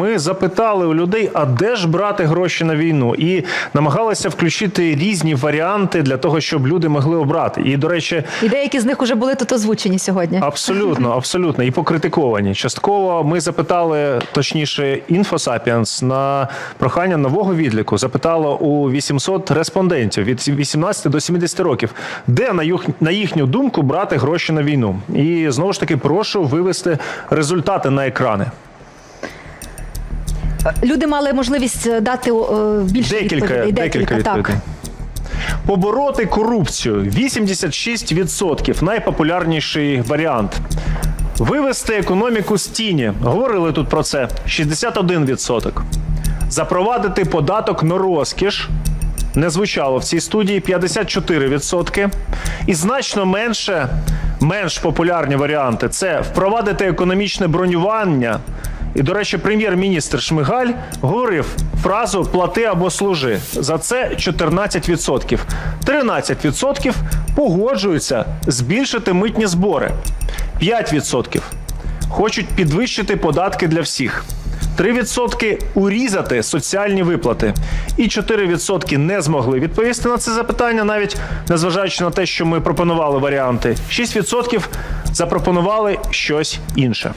ми запитали у людей, а де ж брати гроші на війну, і намагалися включити різні варіанти для того, щоб люди могли обрати. І до речі, І деякі з них вже були тут озвучені сьогодні. Абсолютно, абсолютно. І покритиковані. Частково ми запитали, точніше, інфосапіенс на прохання нового відліку. Запитало у 800 респондентів від 18 до 70 років, де на їх на їхню думку брати гроші на війну. І знову ж таки прошу вивести результати на екрани. Люди мали можливість дати е, більше Декілька, відповідей. декілька відповідей. Так. Побороти корупцію 86% найпопулярніший варіант. Вивести економіку з тіні. Говорили тут про це 61%. Запровадити податок на розкіш. Не звучало в цій студії 54%. І значно менше, менш популярні варіанти це впровадити економічне бронювання. І, до речі, прем'єр-міністр Шмигаль говорив фразу плати або служи. За це 14%. 13% погоджуються збільшити митні збори. 5% хочуть підвищити податки для всіх. 3% урізати соціальні виплати, і 4% не змогли відповісти на це запитання, навіть незважаючи на те, що ми пропонували варіанти. 6% запропонували щось інше.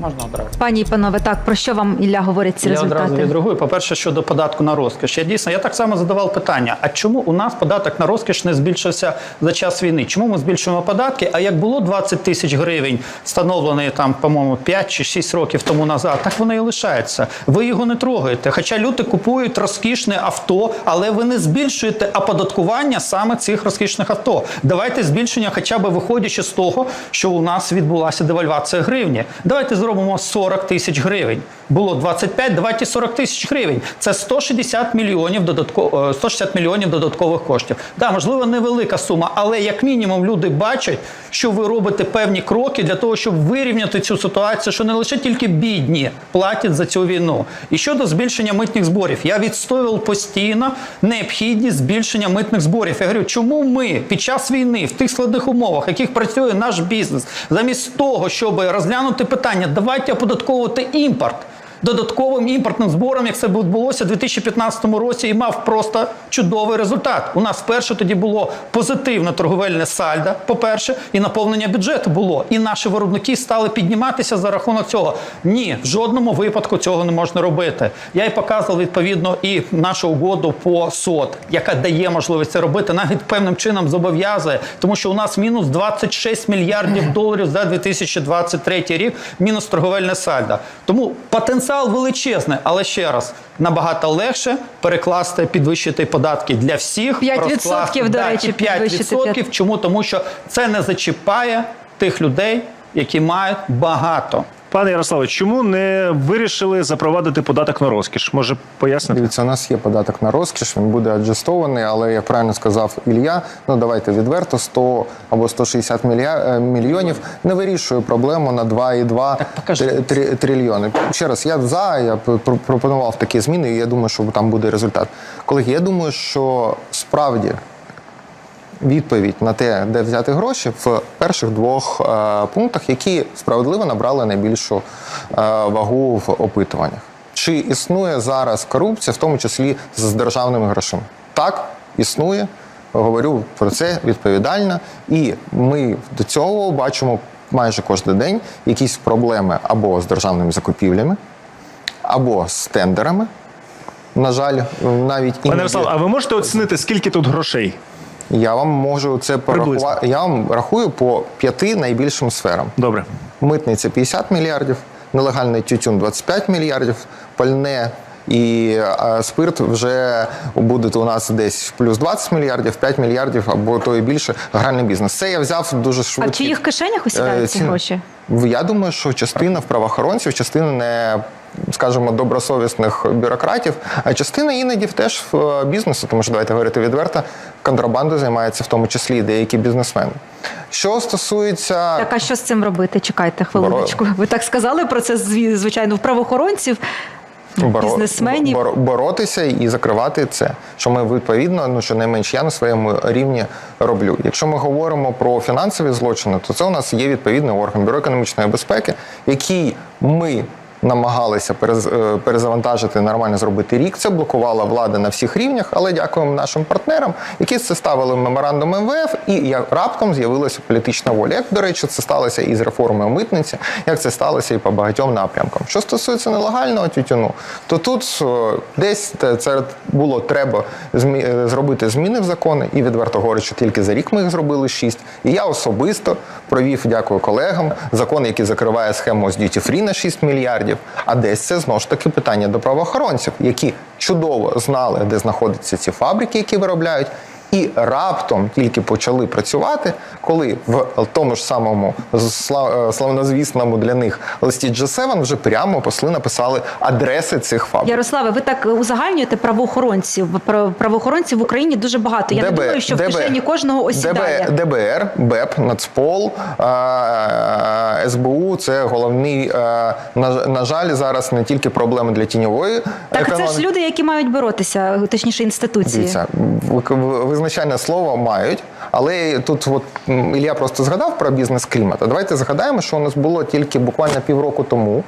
Можна одразу. Пані і панове, так про що вам Ілля говорить ці Я результати? одразу відреагую. По-перше, щодо податку на розкіш. Я дійсно я так само задавав питання: а чому у нас податок на розкіш не збільшився за час війни? Чому ми збільшуємо податки? А як було 20 тисяч гривень, встановлений там, по-моєму, 5 чи 6 років тому назад, так воно і лишається. Ви його не трогаєте. Хоча люди купують розкішне авто, але ви не збільшуєте оподаткування саме цих розкішних авто. Давайте збільшення, хоча б виходячи з того, що у нас відбулася девальвація гривні. Давайте зробимо 40 тисяч гривень. Було 25, давайте 40 тисяч гривень. Це 160 мільйонів додатково 160 мільйонів додаткових коштів. Да, можливо, невелика сума, але як мінімум люди бачать, що ви робите певні кроки для того, щоб вирівняти цю ситуацію, що не лише тільки бідні платять за цю війну. І щодо збільшення митних зборів, я відстоював постійно необхідність збільшення митних зборів. Я говорю, чому ми під час війни в тих складних умовах, в яких працює наш бізнес, замість того, щоб розглянути питання, давайте оподатковувати імпорт. Додатковим імпортним збором, як це відбулося у 2015 році, і мав просто чудовий результат. У нас вперше тоді було позитивне торговельне сальдо, по-перше, і наповнення бюджету було. І наші виробники стали підніматися за рахунок цього. Ні, в жодному випадку цього не можна робити. Я і показував відповідно і нашу угоду по СОТ, яка дає можливість це робити, навіть певним чином зобов'язує, тому що у нас мінус 26 мільярдів доларів за 2023 рік, мінус торговельне сальдо. Тому потенціал величезний, але ще раз набагато легше перекласти, підвищити податки для всіх. 5%, розкласти, до да, речі, і 5%. підвищити. Чому? Тому що це не зачіпає тих людей, які мають багато. Пане Ярославе, чому не вирішили запровадити податок на розкіш? Може пояснити? Дивіться, у нас є податок на розкіш, він буде аджестований, але як правильно сказав Ілля, ну давайте відверто 100 або 160 мілья... е, мільйонів не вирішує проблему на 2,2 покажи. три- три- трильйони. Ще раз, я за, я пр- пропонував такі зміни, і я думаю, що там буде результат. Колеги, я думаю, що справді відповідь на те, де взяти гроші, в перших двох е, пунктах, які справедливо набрали найбільшу е, вагу в опитуваннях. Чи існує зараз корупція, в тому числі з державними грошима? Так, існує. Говорю про це відповідально, і ми до цього бачимо майже кожен день якісь проблеми або з державними закупівлями, або з тендерами. На жаль, навіть Пане іноді- Ярославе, а ви можете оцінити, скільки тут грошей? Я вам можу це порахувати. Я вам рахую по п'яти найбільшим сферам: Добре. митниця 50 мільярдів, нелегальний тютюн 25 мільярдів, пальне і е, спирт вже буде у нас десь плюс 20 мільярдів, 5 мільярдів або то і більше гральний бізнес. Це я взяв дуже А швидко. в чиїх кишенях осідають Е, ці- гроші? Я думаю, що частина в правоохоронців, частина не. Скажімо, добросовісних бюрократів, а частина іноді теж в е, бізнесу, тому що давайте говорити відверто, контрабандою займаються в тому числі деякі бізнесмени. Що стосується Так, а що з цим робити? Чекайте хвилиночку. Ви так сказали про це, звичайно, в правоохоронців. бізнесменів. боро- боротися і закривати це. Що ми відповідно, ну щонайменш я на своєму рівні роблю. Якщо ми говоримо про фінансові злочини, то це у нас є відповідний орган бюро економічної безпеки, який ми. Намагалися е, перезавантажити нормально зробити рік. Це блокувала влада на всіх рівнях, але дякуємо нашим партнерам, які це ставили меморандум МВФ, і раптом з'явилася політична воля. Як до речі, це сталося і з реформою митниці, як це сталося і по багатьом напрямкам. Що стосується нелегального тютюну, то тут е, десь це було треба е, зробити зміни в закони, і відверто говорячи, тільки за рік ми їх зробили шість. І я особисто провів, дякую колегам, закон, який закриває схему з duty free на 6 мільярдів. А десь це знову ж таки питання до правоохоронців, які чудово знали, де знаходяться ці фабрики, які виробляють. І раптом тільки почали працювати, коли в тому ж самому е, славнозвісному для них листі G7 вже прямо посли написали адреси цих фабрик. Ярославе, ви так узагальнюєте правоохоронців. Правоохоронців в Україні дуже багато. Я не думаю, що в кишені кожного осідає. ДБ, ДБР, БЕП, Нацпол, е, СБУ це головний. е, На, жаль, зараз не тільки проблеми для тіньової Так це ж люди, які мають боротися, точніше інституції. Дивіться, в- в- визначальне слово мають, але тут от Ілля просто згадав про бізнес-клімат. А Давайте згадаємо, що у нас було тільки буквально півроку тому.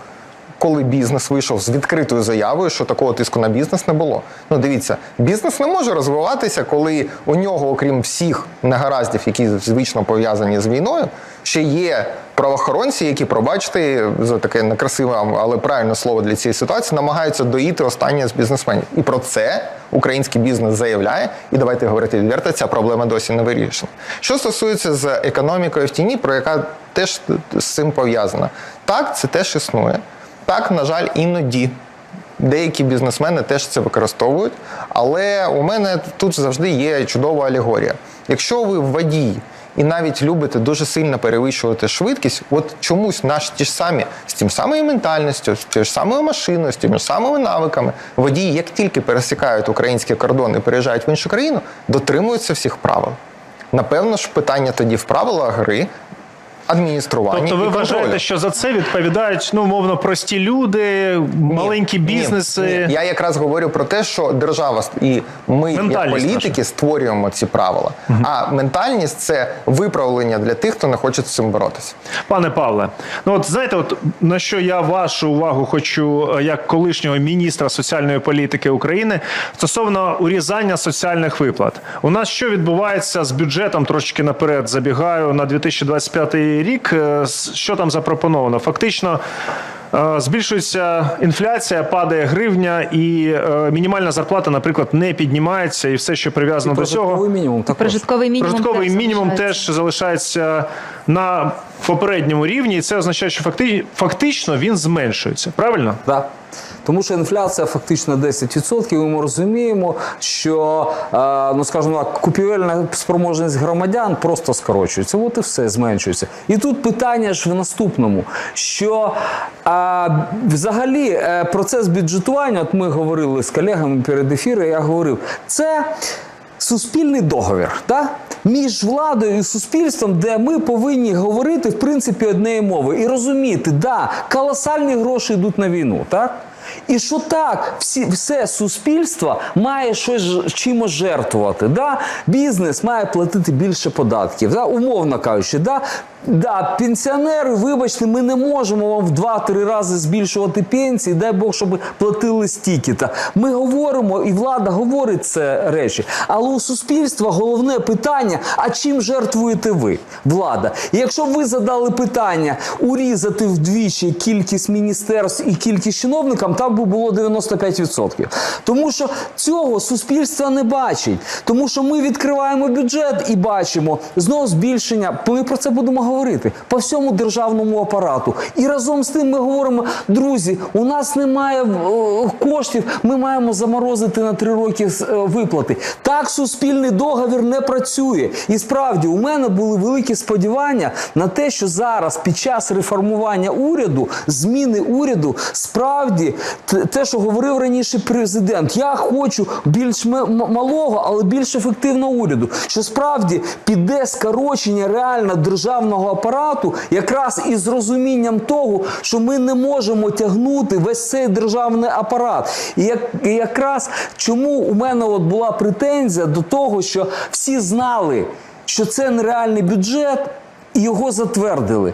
Коли бізнес вийшов з відкритою заявою, що такого тиску на бізнес не було. Ну дивіться, бізнес не може розвиватися, коли у нього, окрім всіх негараздів, які звично пов'язані з війною, ще є правоохоронці, які, пробачте, за таке некрасиве, але правильне слово для цієї ситуації, намагаються доїти останнє з бізнесменів. І про це український бізнес заявляє. І давайте говорити відверто, ця проблема досі не вирішена. Що стосується з економікою в тіні, про яка теж з цим пов'язана, так, це теж існує. Так, на жаль, іноді. Деякі бізнесмени теж це використовують, але у мене тут завжди є чудова алегорія. Якщо ви водій і навіть любите дуже сильно перевищувати швидкість, от чомусь наші ті ж самі з тим самою ментальністю, з тією ж самою машиною, з тими ж самими навиками, водії, як тільки пересікають український кордон і переїжджають в іншу країну, дотримуються всіх правил. Напевно ж, питання тоді в правилах гри. Адміністрування Тобто ви і вважаєте, що за це відповідають ну мовно прості люди, маленькі бізнеси. ні. Я якраз говорю про те, що держава і ми, як політики, створюємо ці правила. А ментальність це виправлення для тих, хто не хоче з цим боротися. Пане Павле, ну от знаєте, от на що я вашу увагу хочу, е, як колишнього міністра соціальної політики України, стосовно урізання соціальних виплат. У нас що відбувається з бюджетом? Трошки наперед забігаю на 2025 рік. Е, Що там запропоновано? Фактично. е, Збільшується інфляція, падає гривня, і е, мінімальна зарплата, наприклад, не піднімається, і все, що прив'язано до цього. Мінімум також. Прожитковий мінімум. Прожитковий теж мінімум залишається. теж залишається на попередньому рівні, і це означає, що факти- фактично він зменшується. Правильно? Да. Тому що інфляція фактично 10%, і ми розуміємо, що е, ну скажімо так, купівельна спроможність громадян просто скорочується. От і все зменшується. І тут питання ж в наступному: що е, взагалі е, процес бюджетування, от ми говорили з колегами перед ефіром, я говорив, це суспільний договір. Да? Між владою і суспільством, де ми повинні говорити в принципі однією мовою і розуміти, да, колосальні гроші йдуть на війну, так? І що так, всі, все суспільство має щось чимось жертвувати. Да? Бізнес має платити більше податків, да? умовно кажучи, да? Да, пенсіонери, вибачте, ми не можемо вам в 2-3 рази збільшувати пенсії, дай Бог, щоб платили стільки-то. Ми говоримо, і влада говорить це речі. Але у суспільства головне питання: а чим жертвуєте ви, влада? І якщо ви задали питання урізати вдвічі кількість міністерств і кількість чиновникам, там би було 95%. Тому що цього суспільство не бачить. Тому що ми відкриваємо бюджет і бачимо знову збільшення. Ми про це будемо говорити по всьому державному апарату. І разом з тим ми говоримо: друзі, у нас немає е, коштів, ми маємо заморозити на три роки е, виплати. Так суспільний договір не працює. І справді у мене були великі сподівання на те, що зараз під час реформування уряду, зміни уряду, справді те- що говорив раніше президент, я хочу більш малого, але більш ефективного уряду. Що справді піде скорочення реально державного апарату, якраз із розумінням того, що ми не можемо тягнути весь цей державний апарат. І якраз чому у мене от була претензія до того, що всі знали, що це нереальний бюджет, і його затвердили.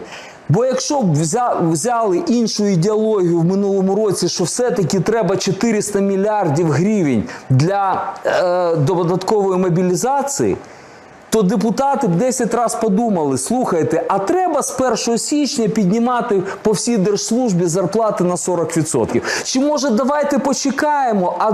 Бо якщо б взя- взяли іншу ідеологію в минулому році, що все-таки треба 400 мільярдів гривень для е, додаткової мобілізації, то депутати б 10 разів подумали: слухайте, а треба з 1 січня піднімати по всій держслужбі зарплати на 40%. Чи може давайте почекаємо, а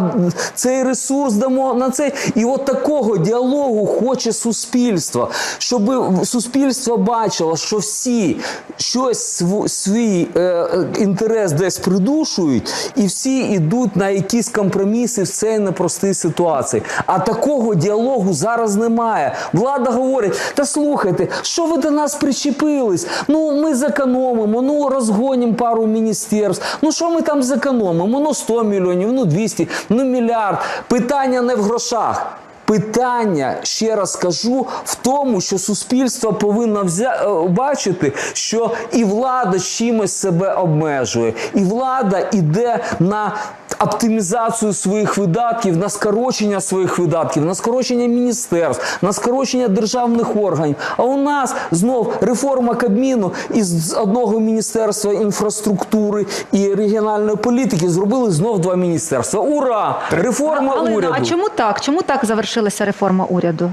цей ресурс дамо на це? І от такого діалогу хоче суспільство, щоб суспільство бачило, що всі щось св- свій е, інтерес десь придушують, і всі йдуть на якісь компроміси в цій непростій ситуації. А такого діалогу зараз немає. Влада говорить: та слухайте, що ви до нас причепились? Ну ми зекономимо, ну розгонимо пару міністерств. Ну що ми там зекономимо? Ну 100 мільйонів, ну 200, ну мільярд. Питання не в грошах. Питання, ще раз кажу, в тому, що суспільство повинно взя... е, бачити, що і влада чимось себе обмежує, і влада йде на оптимізацію своїх видатків, на скорочення своїх видатків, на скорочення міністерств, на скорочення державних органів. А у нас знов реформа Кабміну із одного міністерства інфраструктури і регіональної політики зробили знов два міністерства. Ура! Реформа Галина, уряду. а чому так? Чому так завершилася реформа уряду?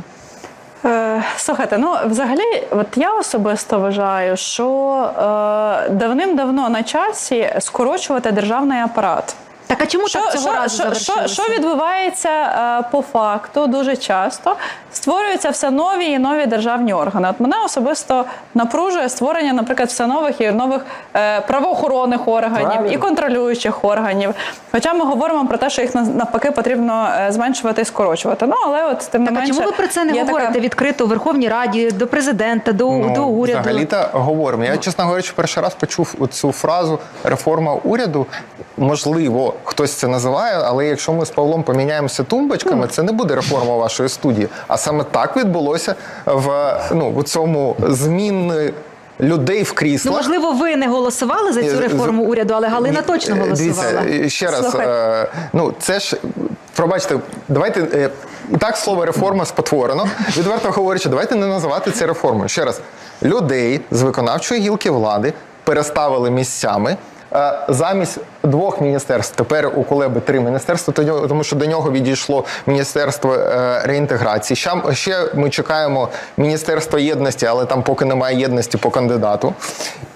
Е, Слухайте, ну взагалі, от я особисто вважаю, що е, давним-давно на часі скорочувати державний апарат. Так а чому Що, так цього що, разу що, що, що відбувається е, по факту дуже часто? Створюються все нові і нові державні органи. От мене особисто напружує створення, наприклад, все нових і нових е, правоохоронних органів Правильно. і контролюючих органів. Хоча ми говоримо про те, що їх нав- навпаки потрібно е, зменшувати і скорочувати. Ну але от тим не Так, а менше, чому ви про це не є така- говорите відкрито у Верховній Раді, до президента, до, до уряду? Взагалі-то говоримо. Я, чесно говорячи, перший раз почув цю фразу реформа уряду. Можливо, хтось це називає, але якщо ми з Павлом поміняємося тумбочками, це не буде реформа вашої студії. А саме так відбулося в ну у цьому зміни людей в Ну, можливо, ви не голосували за Е, цю реформу уряду, але Галина точно Е, голосувала. Дивіться, е, ще раз, Слухай. е, ну це ж пробачте, давайте е, і так слово реформа спотворено. Відверто говорячи, давайте не називати це реформою. Ще раз, людей з виконавчої гілки влади переставили місцями. Е, Замість двох міністерств тепер у Кулеби три міністерства, то тому що до нього відійшло міністерство е, реінтеграції. Ще ми чекаємо міністерство єдності, але там поки немає єдності по кандидату.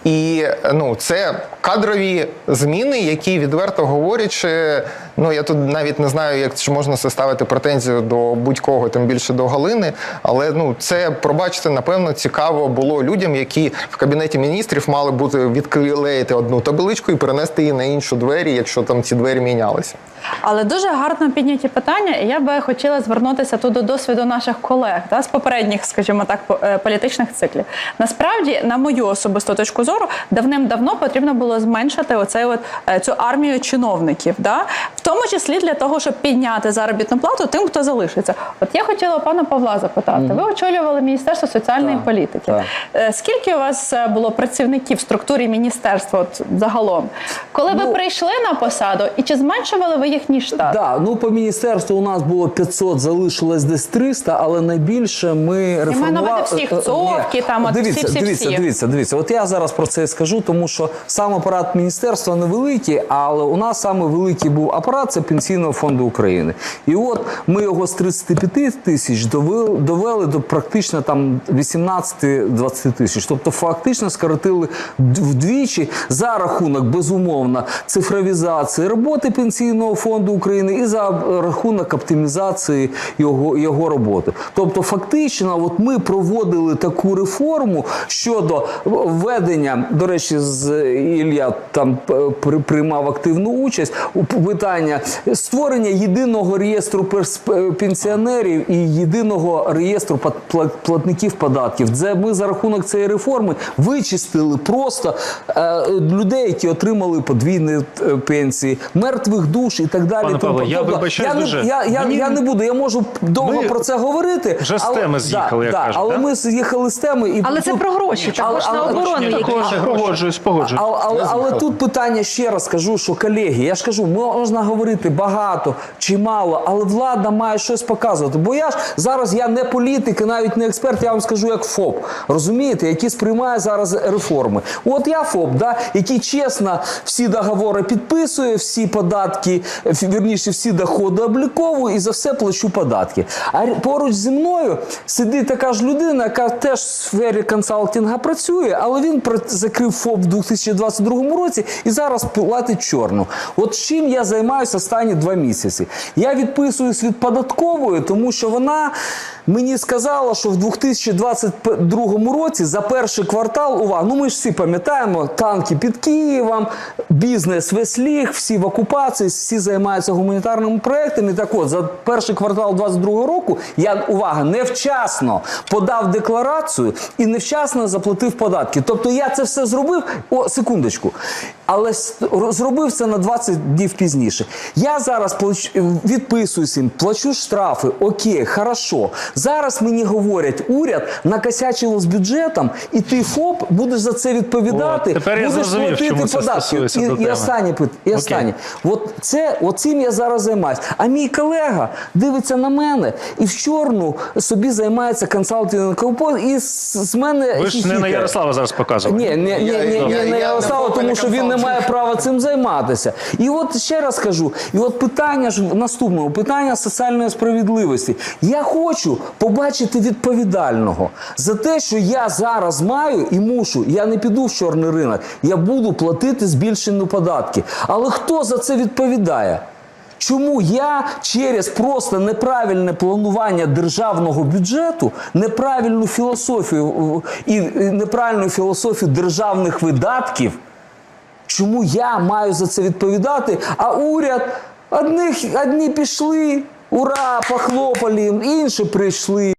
І е, ну, це кадрові зміни, які відверто говорячи, ну я тут навіть не знаю, як чи можна составити претензію до будь-кого, тим більше до Галини. Але ну це пробачте, напевно, цікаво було людям, які в кабінеті міністрів мали бути відклеїти одну табличку і перенести її на іншу двері, якщо там ці двері мінялися. Але дуже гарно підняті питання, і я би хотіла звернутися тут до досвіду наших колег та, з попередніх, скажімо так, е, політичних циклів. Насправді, на мою особисту точку зору, давним-давно потрібно було зменшити оцей от е, цю армію чиновників, да? в тому числі для того, щоб підняти заробітну плату тим, хто залишиться. От я хотіла пана Павла запитати. Ви очолювали Міністерство соціальної Так, політики. так. Е, Скільки у вас було працівників в структурі міністерства от, загалом? Коли ви Ну, прийшли на посаду, і чи зменшували ви їхній штат? Да, ну по міністерству у нас було 500, залишилось десь 300, але найбільше ми реформували... всіх Е, е, цовки, там, от дивіться, всі-всі-всі. дивіться, дивіться, дивіться. От я зараз про це скажу, тому що сам апарат міністерства невеликий, але у нас саме великий був апарат це Пенсійного фонду України. І от ми його з 35 тисяч довели, довели до практично там 18-20 тисяч. Тобто фактично скоротили вдвічі за рахунок, безумовно, цифровізації роботи пенсійного фонду України і за рахунок оптимізації його, його роботи. Тобто, фактично, от ми проводили таку реформу щодо введення, до речі, з Ілля там при- приймав активну участь у питання створення єдиного реєстру перс- пенсіонерів і єдиного реєстру платників податків. Це ми за рахунок цієї реформи вичистили просто е, людей, які отримали подвійні е, пенсії, мертвих душ і так далі. Пане Павло, я вибачаюсь я, не, дуже. я, я, Мені- я не буду, я можу довго Ми про це говорити. вже з але- теми з'їхали, як да, кажуть, але да? ми з'їхали з теми. І Але це про гроші, також Але- на оборону, Також погоджуюсь, погоджуюсь. але, але, але тут питання ще раз кажу, що колеги, я ж кажу, можна говорити багато чи мало, але влада має щось показувати. Бо я ж зараз я не політик і навіть не експерт, я вам скажу як ФОП. Розумієте, який сприймає зараз реформи. От я ФОП, да, який чесно всі договори підписує, всі податки, вірніше, всі доходи обліковую і за все плачу податки. А поруч зі мною сидить така ж людина, яка теж в сфері консалтинга працює, але він закрив ФОП в 2022 році і зараз платить чорну. От чим я займаюся останні два місяці. Я відписуюсь від податкової, тому що вона мені сказала, що в 2022 році за перший квартал, увага, ну ми ж всі пам'ятаємо, танки під Києвом, бізнес весь ліг, всі в окупації, всі займаються гуманітарними проектами. Так от, за перший квартал 2022 року я, увага, невчасно подав декларацію і невчасно заплатив податки. Тобто я це все зробив, о, секундочку, але зробив це на 20 днів пізніше. Я зараз плач- відписуюсь їм, плачу штрафи, окей, хорошо. Зараз мені говорять, уряд накосячило з бюджетом, і ти ФОП будеш за це відповідати, От, тепер я будеш зрозумів, платити чому це податки. І, і останнє і останнє. От це, от цим я зараз займаюся. А мій колега дивиться на мене і в чорну собі займається консалтингом і з, мене Ви ж не на. Ярослава зараз показували. Ні, ні, ні, ні, ні, я не не Ярослава, тому що він не має права цим займатися. І от ще раз кажу, і от питання ж в наступному питання соціальної справедливості. Я хочу побачити відповідального за те, що я зараз маю і мушу. Я не піду в чорний ринок, я буду платити збільшені податки. Але хто за це відповідає? Чому я через просто неправильне планування державного бюджету, неправильну філософію і і неправильну філософію державних видатків, чому я маю за це відповідати? А уряд одних, одні пішли, ура, похлопали, інші прийшли.